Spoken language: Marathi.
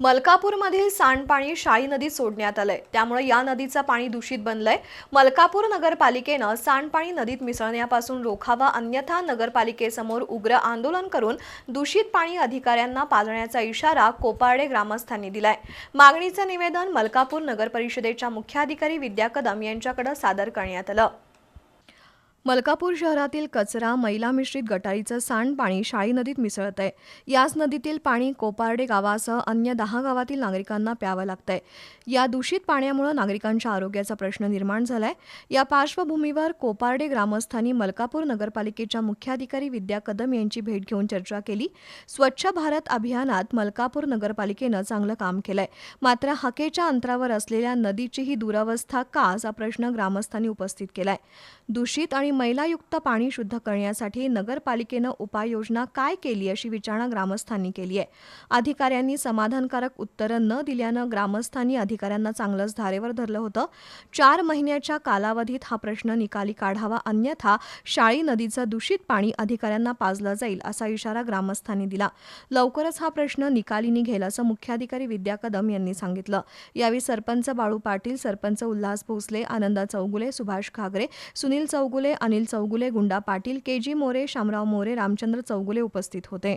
मलकापूरमधील सांडपाणी शाळी नदीत सोडण्यात आलंय. त्यामुळे या नदीचं पाणी दूषित बनलंय. मलकापूर नगरपालिकेनं सांडपाणी नदीत मिसळण्यापासून रोखावा अन्यथा नगरपालिकेसमोर उग्र आंदोलन करून दूषित पाणी अधिकाऱ्यांना पाजण्याचा इशारा कोपार्डे ग्रामस्थांनी दिलाय. मागणीचं निवेदन मलकापूर नगरपरिषदेच्या मुख्याधिकारी विद्या कदम यांच्याकडे सादर करण्यात आलं. मलकापूर शहरातील कचरा मैला मिश्रित गटारीचं सांडपाणी शाळी नदीत मिसळत आहे याच नदीतील पाणी कोपार्डे गावासह अन्य दहा गावातील नागरिकांना प्यावं लागतंय. या दूषित पाण्यामुळे नागरिकांच्या आरोग्याचा प्रश्न निर्माण झालाय. या पार्श्वभूमीवर कोपार्डे ग्रामस्थांनी मलकापूर नगरपालिकेच्या मुख्याधिकारी विद्या कदम यांची भेट घेऊन चर्चा केली. स्वच्छ भारत अभियानात मलकापूर नगरपालिकेनं चांगलं काम केलंय. मात्र हकेच्या अंतरावर असलेल्या नदीची ही दुरावस्था का? असा प्रश्न ग्रामस्थांनी उपस्थित केलाय. दूषित आणि आणि मैलायुक्त पाणी शुद्ध करण्यासाठी नगरपालिकेनं उपाययोजना काय केली अशी विचारणा ग्रामस्थांनी केली आहे. अधिकाऱ्यांनी समाधानकारक उत्तरं न दिल्यानं ग्रामस्थांनी अधिकाऱ्यांना चांगलंच धारेवर धरलं होतं. चार महिन्याच्या कालावधीत हा प्रश्न निकाली काढावा अन्यथा शाळी नदीचं दूषित पाणी अधिकाऱ्यांना पाजलं जाईल असा इशारा ग्रामस्थांनी दिला. लवकरच हा प्रश्न निकाली निघेल असं मुख्याधिकारी विद्या कदम यांनी सांगितलं. यावेळी सरपंच बाळू पाटील सरपंच उल्हास भोसले आनंदा चौगुले सुभाष घागरे सुनील चौगुले अनिल चौगुले गुंडा पाटील के जी मोरे शामराव मोरे रामचंद्र चौगुले उपस्थित होते.